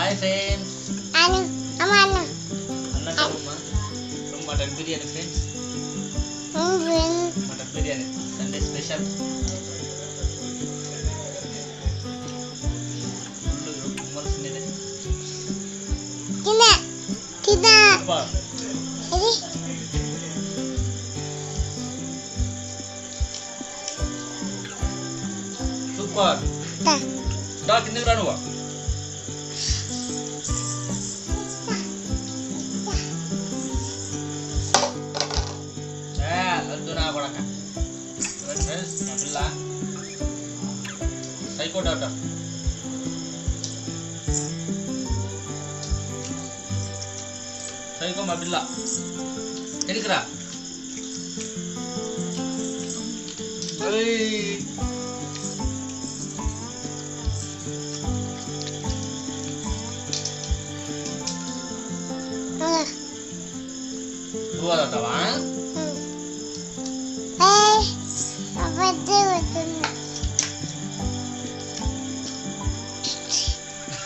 Hi friends అను అమ్మ అన్న అన్నమ్మా mutton biryani friends mutton biryani Sunday special తిన తిన ఇది సూపర్ తా దా కిందకి రా Assalamualaikum Abdullah. Jadi kira. Hei. Dua lah.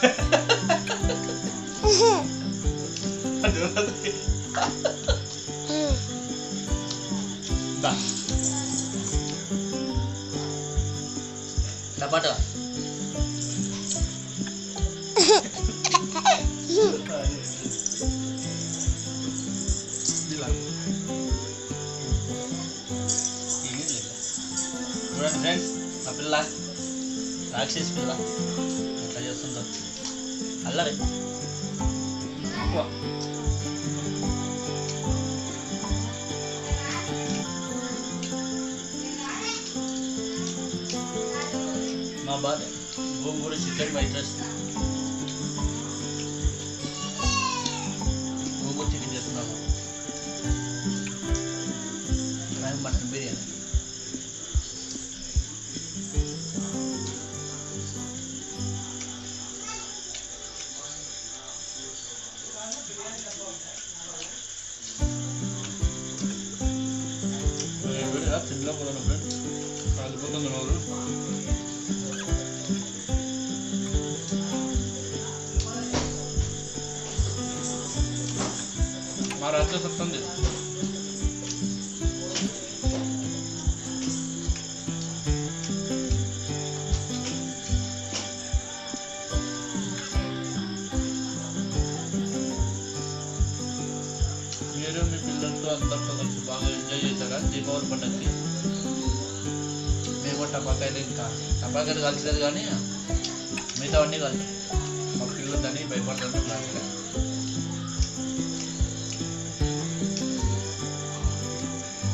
Ha ha ha. చూడండి ఫ్రెండ్స్ మా పిల్ల రాక్షసి పిల్ల ఎట్లా చేస్తుందో అల్లరి ఎక్కువ మా బాధ గోంగూర చికెన్ వైట్ రైస్ తిండిలో కూడా ఫ్రెండ్స్ కాలిపోతుంది నోరు మా రాజ్యం వస్తుంది మీరు మీ పిల్లలతో అందరితో కలిసి బాగా ఎంజాయ్ చేశారా దీపావళి పండుగకి మేము టపాకాయలు ఇంకా టపాకాయలు కలిసలేదు కానీ మిగతా అన్నీ కలిసి మా పిల్లలు దాన్ని భయపడతాను నాకు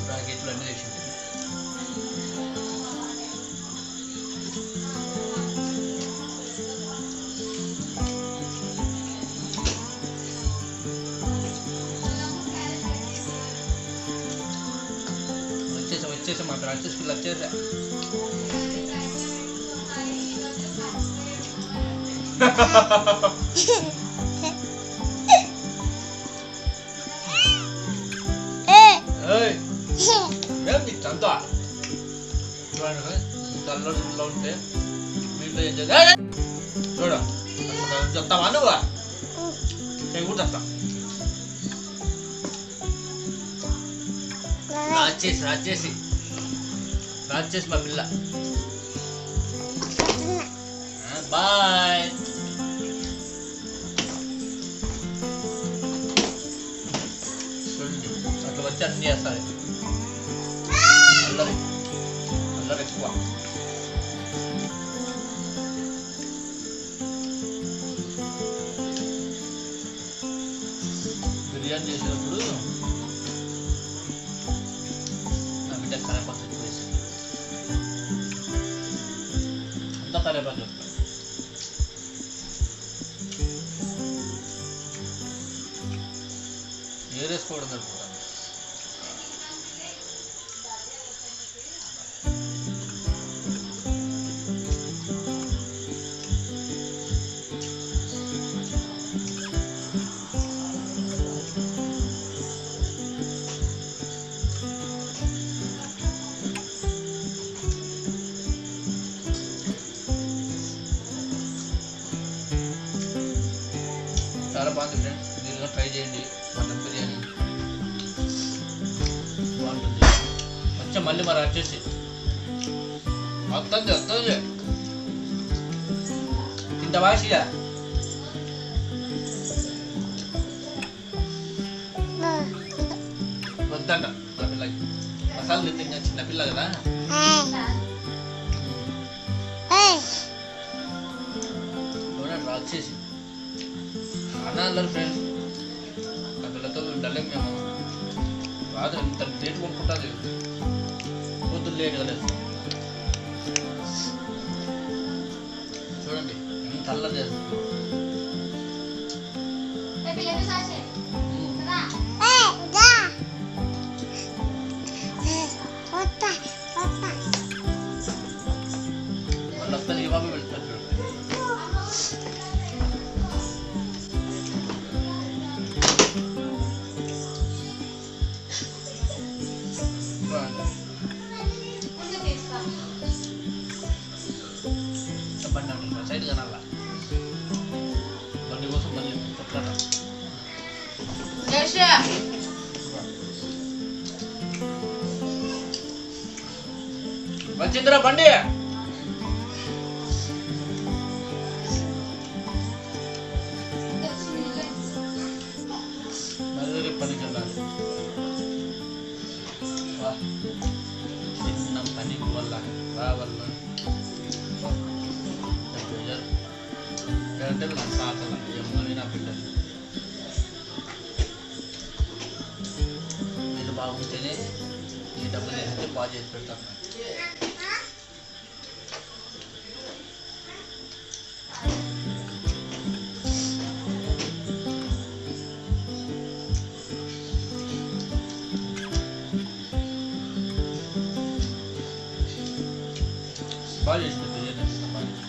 రాకెట్లు అన్నీ తెచ్చింది వచ్చేసాం వచ్చేసాం అక్కడ వచ్చేసి పిల్లలు వచ్చేసా ఏయ్ ఏయ్ ఏం నీకు చంత చూడండి చల్ల ఇంట్లో ఉంటే ఇంట్లో ఏం చేద్దాం చూడ చెప్తావా నువ్వు నేను కూడా చెప్తా రాజేసి రాజేసి రాజేసి మా పిల్ల బాయ్ చూడండి అట్లా వచ్చి అన్ని చేస్తారు kata dia Pak మళ్ళీ మరి వచ్చేసి. వస్తుంది వస్తుంది ఇంత వాసియా వద్దంట నా పిల్లకి మసాలా తిన్న చిన్న పిల్ల కదా. చూడండి వచ్చేసి అన్నా అన్నారు ఫ్రెండ్స్ ఆ పిల్లతో ఉండలేం మేము. రాదు ఇంత లేట్ కొనుక్కుంటుంది లేట్ కదా. చూడండి ఎంత అల్లరి చేస్తుంది. నా బిడ్డలు మీరు బాగుంటేనే ఈ డబ్బులు ఏంటంటే బాగా చేసి పెడతాను Walisz tylko jeden zapalić.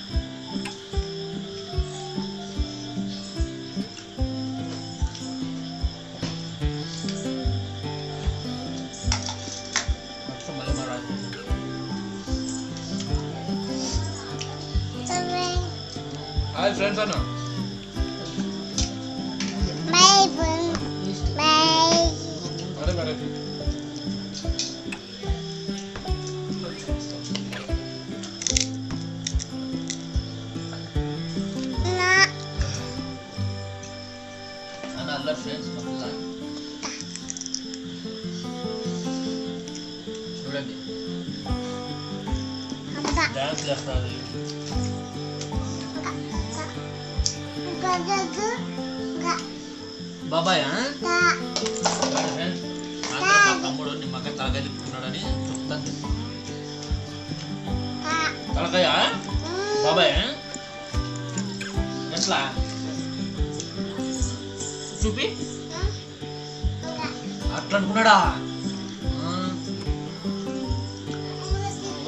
Hi friends or not? My friend. My. Correct, correct. బాబాయ్ తమ్ముడు నిమ్మకాయ తలకాయ తిప్పుకున్నాడని చెప్తాను తలకాయ బాబాయ్ ఎట్లా? చూపి. అట్లా అనుకున్నాడా.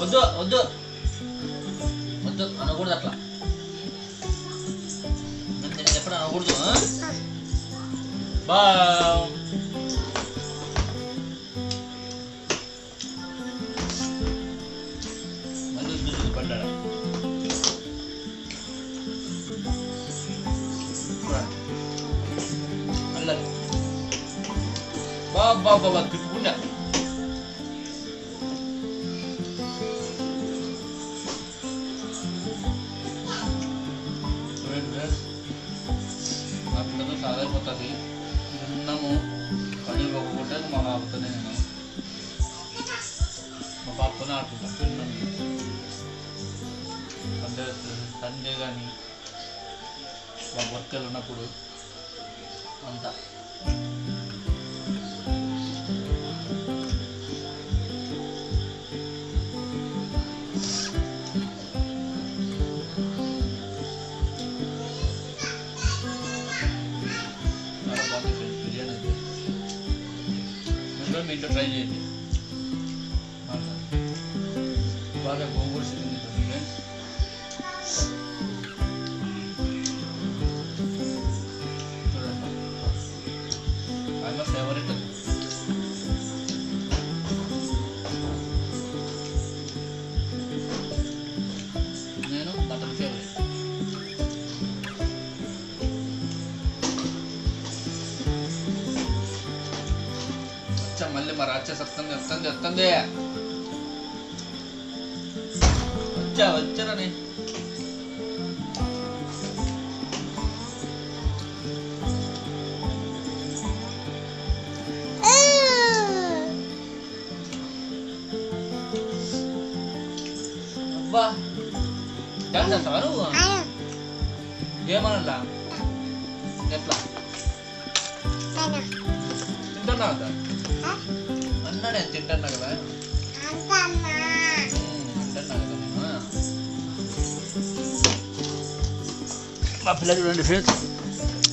వద్దు వద్దు. వద్దు అనకూడదు అట్లా. கொடுத்துருவோம் பாய் Ba ba ba ba, good night. Sunday కానీ మా వర్కలు ఉన్నప్పుడు అంతా చాలా బాగుంది ఫ్రెండ్స్ బిర్యానీ అయితే మీరు కూడా మీ ఇంట్లో ట్రై చేయండి బాగా బాగా గోంగూర చికెన్ తింటుంది ఫ్రెండ్స్ మరి రాక్షసి వస్తుంది వస్తుంది వస్తుంది వచ్చా వచ్చారని అబ్బా డాన్స్ చేస్తావా నువ్వు అను ఏమనలా ఎట్లా అను తింటున్నావు కదా అన్నా నేను తింటున్నా కదా? మా పిల్లలు చూడండి ఫ్రెండ్స్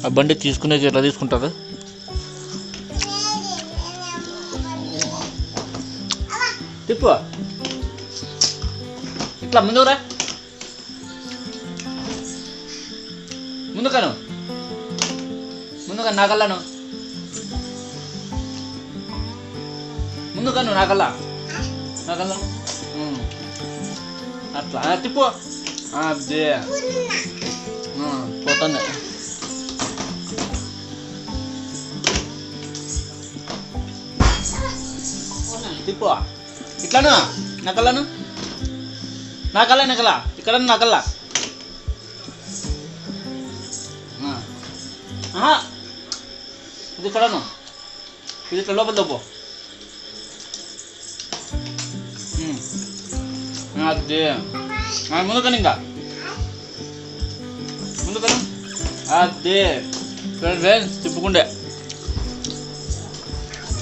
ఆ బండి తీసుకునేది ఎట్లా తీసుకుంటారు? తిప్పు. ఇట్లా ముందుకురా ముందుకను. ముందుగా నాకల్లాను ముందుగా నువ్వు నగల. నగల? అట్లా. తిప్పు. అదే. పోతుంది తిప్పు. ఇట్లానా? నగలను? నగల నగల. ఇక్కడ నగల. ఇది ఇక్కడను ఇది ఇక్కడ లోపల తప్పు. అదే ఆ, ముందుకని ఇంకా ముందుకను అదే ఫ్రెండ్స్ ఫ్రెండ్స్ తిప్పుకుండే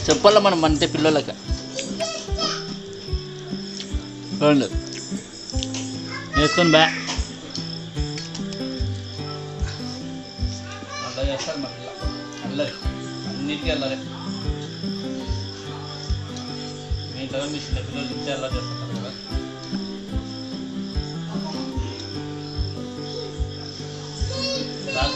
చెప్పాలా మనం అంతే పిల్లలకి చూడండి వేసుకొని బ్యా అలా చేస్తారు మరి అల్లరి అన్నిటికీ అల్లరి మీ ఇంట్లో మీ పిల్లలు ఇచ్చే అలా చేస్తారు